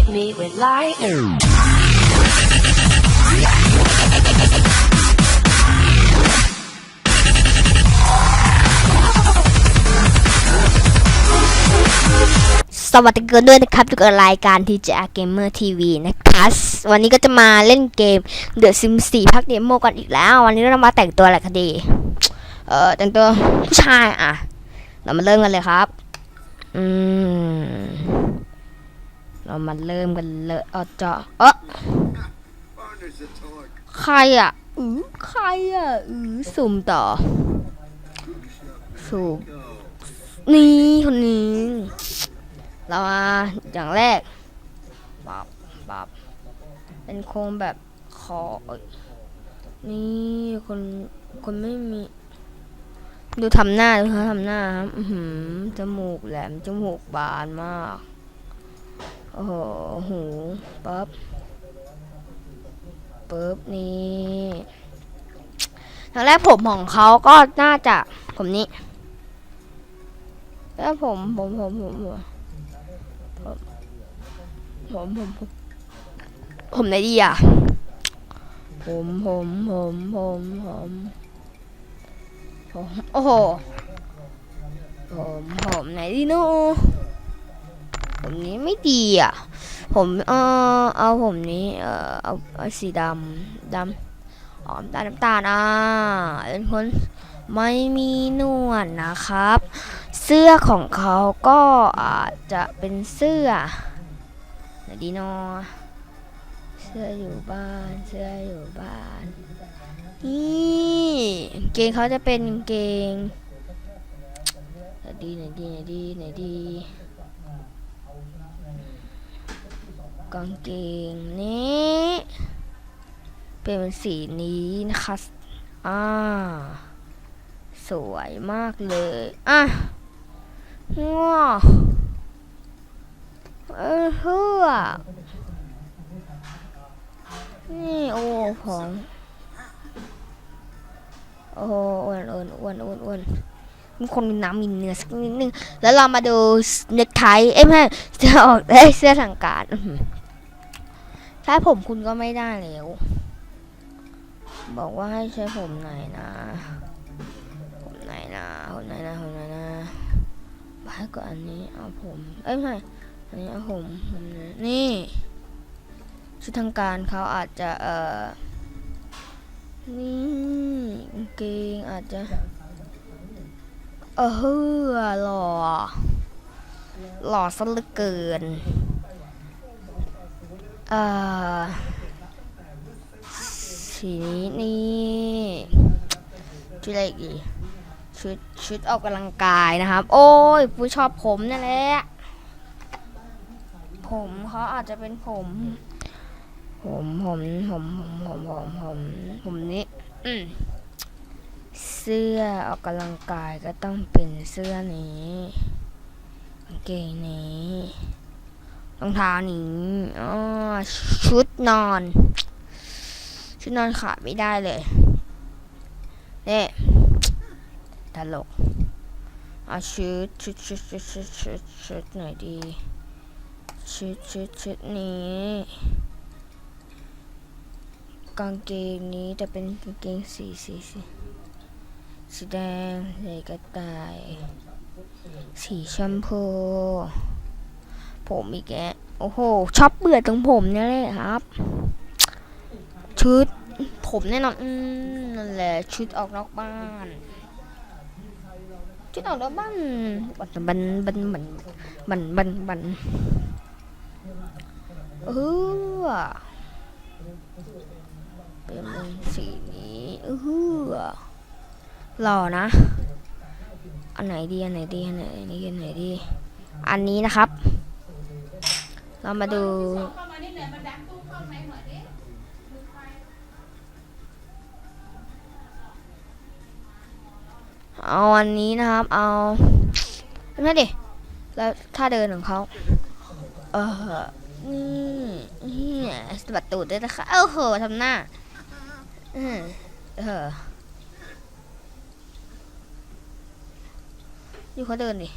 hit me with light. สวัสดีกันด้วยนะครับทุกคนรายการ TJR Gamer TV นะคะวันนี้ก็จะมาเล่นเกม The Sims 4ภาคเดโมกันอีกแล้ว วันนี้เรามาแต่งตัวอะไรกันดี เออแต่งตัวผู้ชายอะ เรามาเริ่มกันเลยครับ อืม เรามาเริ่มกันเลยเอาเจาะเออใครอะอือใครอะอือสุ่มต่อ สุ่มนี่คนนี้ เรามาอย่างแรกปับปับเป็นโครงแบบคอเอ้ยนี่คนคนไม่มีดูทำหน้าดูเขาทำหน้าครับจมูกแหลม จมูกบานมาก โอ้โหหูปั๊บปึ๊บนี่ทางแรกผมของเขาก็น่าจะผมนี้แล้วผมผมผมผมผมผมผมผมผมไหนดีอะผมผมผมผมผมผมโอ้โหผมผมไหนดีนาะ ผมนี้ไม่ดีอะ ผมเออเอาผมนี้เออเอาเอาสีดำดำอ๋อน้ำตาลน้ำตาลอะเป็นคนไม่มีนวดนะครับ เสื้อของเขาก็อาจจะเป็นเสื้อไหนดีนอเสื้ออยู่บ้านเสื้ออยู่บ้านนี่เกงเขาจะเป็นเกงไหนดีไหนดีไหนดีไหนดี กางเกงนี้ เป็นสีนี้นะคะอ่าสวยมากเลยอะง้อเออเฮือนี่โอ้ของโอ้อ้วนอ้วนอ้วนอ้วนอ้วนมีคนมีน้ำมีเนื้อสักนิดนึง แล้วเรามาดูเน็กไทเอ้ยไม่เสื้อออกเอ้ยเสื้อทางการ อื้อหือใช้ผมคุณก็ไม่ได้แล้ว บอกว่าให้ใช้ผมไหนนะ ผมไหนนะผมไหนนะผมไหนนะให้ก่อนอันนี้เอาผม เอ้ยไม่อันนี้ผมผมนะนี่ชุดทางการเขาอาจจะเอ่อนี่กางเกงอาจจะเออเฮือหล่อหล่อซะเหลือเกิน เอ่อสีนี้นี่ชุดอะไรอีกชุดชุดออกกำลังกายนะครับ โอ้ยผู้ชอบผมนั่นแหละผมเขาอาจจะเป็นผม ผมผมผมผมผมผมผมผมนี้อืมเสื้อออกกำลังกายก็ต้องเป็นเสื้อนี้กางเกงนี้ รองเท้านี้อชุดนอน ชุดนอนขาดไม่ได้เลยเนี่ยตลกเอาชุดชุดชุดชุดชุดชุดชุดหน่อยดีชุดชุดชุดนี้กางเกงนี้จะเป็นกางเกงสีสีสีสีแดงสีกระต่าย สีชมพู ผมอีกแกโอ้โหชอบเบื่อตรงผมเนี่ยเลยครับ ชุดผมแน่นอนอืมนั่นแหละชุดออกนอกบ้าน ชุดออกนอกบ้านบันบันบันบันบันบันบันเออเป็นสีนี้เออหล่อนะ อันไหนดีอันไหนดีอันไหนดีอันไหนดี อันนี้นะครับ เรามาดูเอาอันนี้นะครับ เอาไม่ดิ แล้วท่าเดินของเขา เออนี่นี่สะบัดตูดด้วยนะคะ เอ้าโหทำหน้าอืมเอออยู่เขาเดินดิ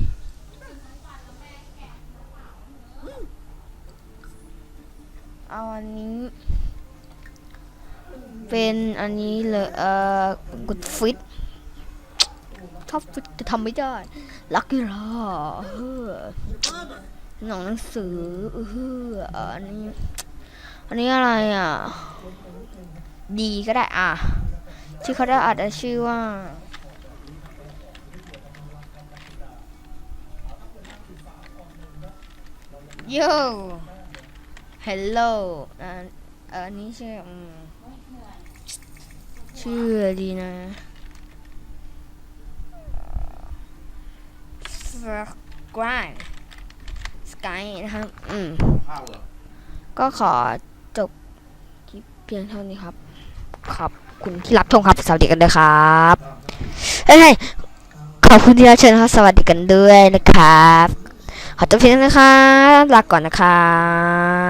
เอาอันนี้ เป็นอันนี้เลยเอ่อกดฟิตชอบฟิตแต่ทำไม่ได้ ลักกี้รอเฮ้อหนังหนังสือเอออันนี้ อันนี้อะไรอะ ดีก็ได้อะ ชื่อเขาได้อาจจะชื่อว่าโย่ hello อันนี้ชื่ออืชื่อดีนะสกายสกายนะครับ อืม ก็ขอจบคลิปเพียงเท่านี้ครับ ขอบคุณที่รับชมครับ สวัสดีกันด้วยครับเอ้ยขอบคุณที่รับชมครับ สวัสดีกันด้วยนะครับ ขอจบเพียงนะครับ ลาก่อนนะครับ